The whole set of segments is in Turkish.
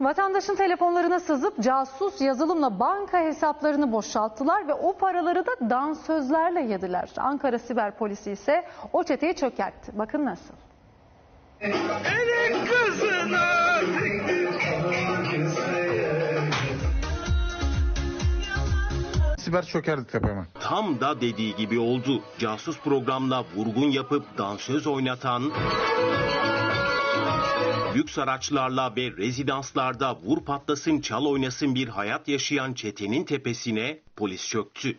Vatandaşın telefonlarına sızıp casus yazılımla banka hesaplarını boşalttılar ve o paraları da dansözlerle yediler. Ankara Siber Polisi ise o çeteyi çökertti. Bakın nasıl. Elin kızına Siber çökerdi tepeme. Tam da dediği gibi oldu. Casus programla vurgun yapıp dansöz oynatan, lüks araçlarla ve rezidanslarda vur patlasın çal oynasın bir hayat yaşayan çetenin tepesine polis çöktü.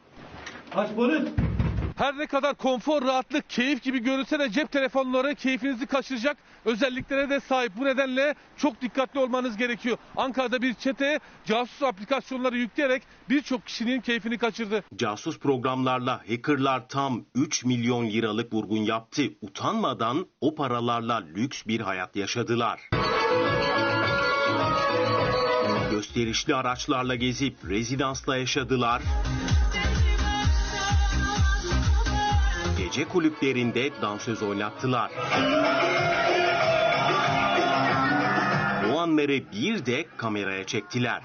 Her ne kadar konfor, rahatlık, keyif gibi görünse de cep telefonları keyfinizi kaçıracak özelliklere de sahip. Bu nedenle çok dikkatli olmanız gerekiyor. Ankara'da bir çete casus aplikasyonları yükleyerek birçok kişinin keyfini kaçırdı. Casus programlarla hackerlar tam 3 milyon liralık vurgun yaptı. Utanmadan o paralarla lüks bir hayat yaşadılar. Gösterişli araçlarla gezip rezidansla yaşadılar. Gece kulüplerinde dansöz oynattılar. O anları bir de kameraya çektiler.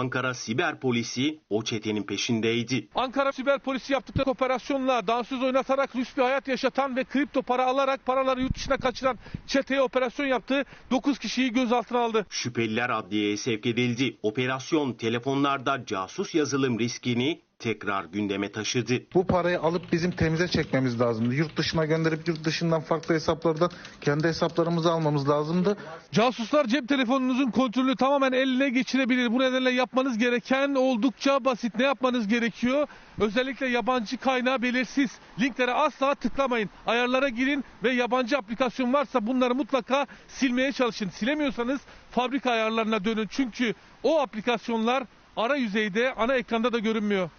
Ankara Siber Polisi o çetenin peşindeydi. Ankara Siber Polisi yaptıkları operasyonla dansöz oynatarak lüks bir hayat yaşatan ve kripto para alarak paraları yurt dışına kaçıran çeteye operasyon yaptı. 9 kişiyi gözaltına aldı. Şüpheliler adliyeye sevk edildi. Operasyon telefonlarda casus yazılım riskini tekrar gündeme taşıdı. Bu parayı alıp bizim temize çekmemiz lazımdı. Yurt dışına gönderip yurt dışından farklı hesaplardan kendi hesaplarımızı almamız lazımdı. Casuslar cep telefonunuzun kontrolünü tamamen eline geçirebilir. Bu nedenle yapmanız gereken oldukça basit. Ne yapmanız gerekiyor? Özellikle yabancı kaynağı belirsiz. Linklere asla tıklamayın. Ayarlara girin ve yabancı aplikasyon varsa bunları mutlaka silmeye çalışın. Silemiyorsanız fabrika ayarlarına dönün. Çünkü o aplikasyonlar ara yüzeyde, ana ekranda da görünmüyor.